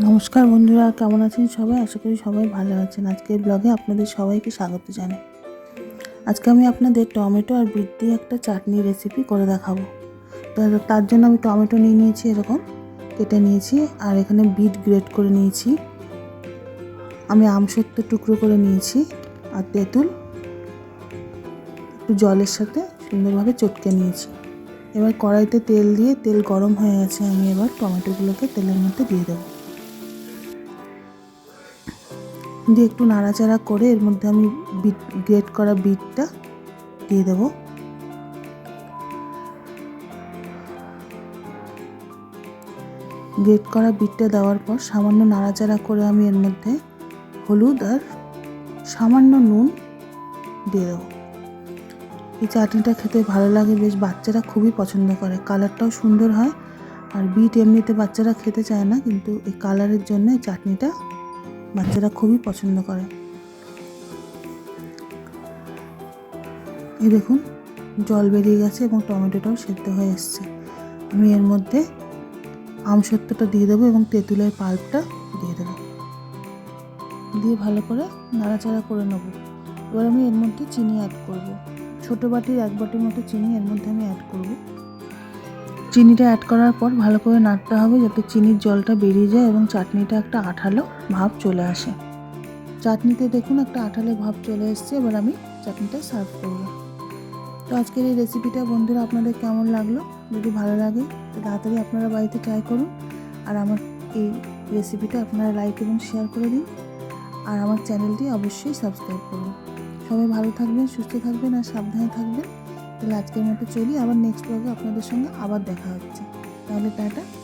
নমস্কার বন্ধুরা, কেমন আছেন সবাই? আশা করি সবাই ভালো আছেন। আজকের ব্লগে আপনাদের সবাইকে স্বাগত জানাই। আজকে আমি আপনাদের টমেটো আর বিট দিয়ে একটা চাটনি রেসিপি করে দেখাবো। তো, তার জন্য আমি টমেটো নিয়ে নিয়েছি এরকম, কেটে নিয়েছি, আর এখানে বিট গ্রেট করে নিয়েছি। আমি আমসত্ব টুকরো করে নিয়েছি, আর তেঁতুল একটু জলের সাথে সুন্দরভাবে চটকে নিয়েছি। এবার কড়াইতে তেল দিয়ে, তেল গরম হয়ে গেছে, আমি এবার টমেটোগুলোকে তেলের মধ্যে দিয়ে দেবো। দিয়ে একটু নাড়াচাড়া করে এর মধ্যে আমি বিট, গ্রেট করা বিটটা দিয়ে দেবো। গ্রেট করা বিটটা দেওয়ার পর সামান্য নাড়াচাড়া করে আমি এর মধ্যে হলুদ আর সামান্য নুন দিয়ে দেবো। এই চাটনিটা খেতে ভালো লাগে, বেশ বাচ্চারা খুবই পছন্দ করে। কালারটাও সুন্দর হয়। আর বিট এমনিতে বাচ্চারা খেতে চায় না, কিন্তু এই কালারের জন্য চাটনিটা বাচ্চারা খুবই পছন্দ করে। এই দেখুন, জল বেরিয়ে গেছে এবং টমেটোটাও সেদ্ধ হয়ে এসছে। আমি এর মধ্যে আমসত্ত্বটা দিয়ে দেবো এবং তেঁতুলের পাল্পটা দিয়ে দেবো। দিয়ে ভালো করে নাড়াচাড়া করে নেব। এবার আমি এর মধ্যে চিনি অ্যাড করব। ছোটো বাটির এক বাটির মতো চিনি এর মধ্যে আমি অ্যাড করব। চিনিটা অ্যাড করার পর ভালো করে নাড়তে হবে যাতে চিনির জলটা বেরিয়ে যায় এবং চাটনিটা একটা আঠালো ভাব চলে আসে। চাটনিতে দেখুন একটা আঠালো ভাব চলে এসছে, এবার আমি চাটনিটা সার্ভ করব। তো আজকের এই রেসিপিটা বন্ধুরা আপনাদের কেমন লাগল? যদি ভালো লাগে, তো তাড়াতাড়ি আপনারা বাড়িতে ট্রাই করুন। আর আমার এই রেসিপিটা আপনারা লাইক এবং শেয়ার করে দিন। আর আমার চ্যানেলটি অবশ্যই সাবস্ক্রাইব করুন। সবাই ভালো থাকবেন, সুস্থ থাকবেন, আর সাবধানে থাকবেন। তাহলে আজকের মতো চলি আবার নেক্সট ব্লগে আপনাদের সঙ্গে আবার দেখা হচ্ছে। তাহলে টাটা।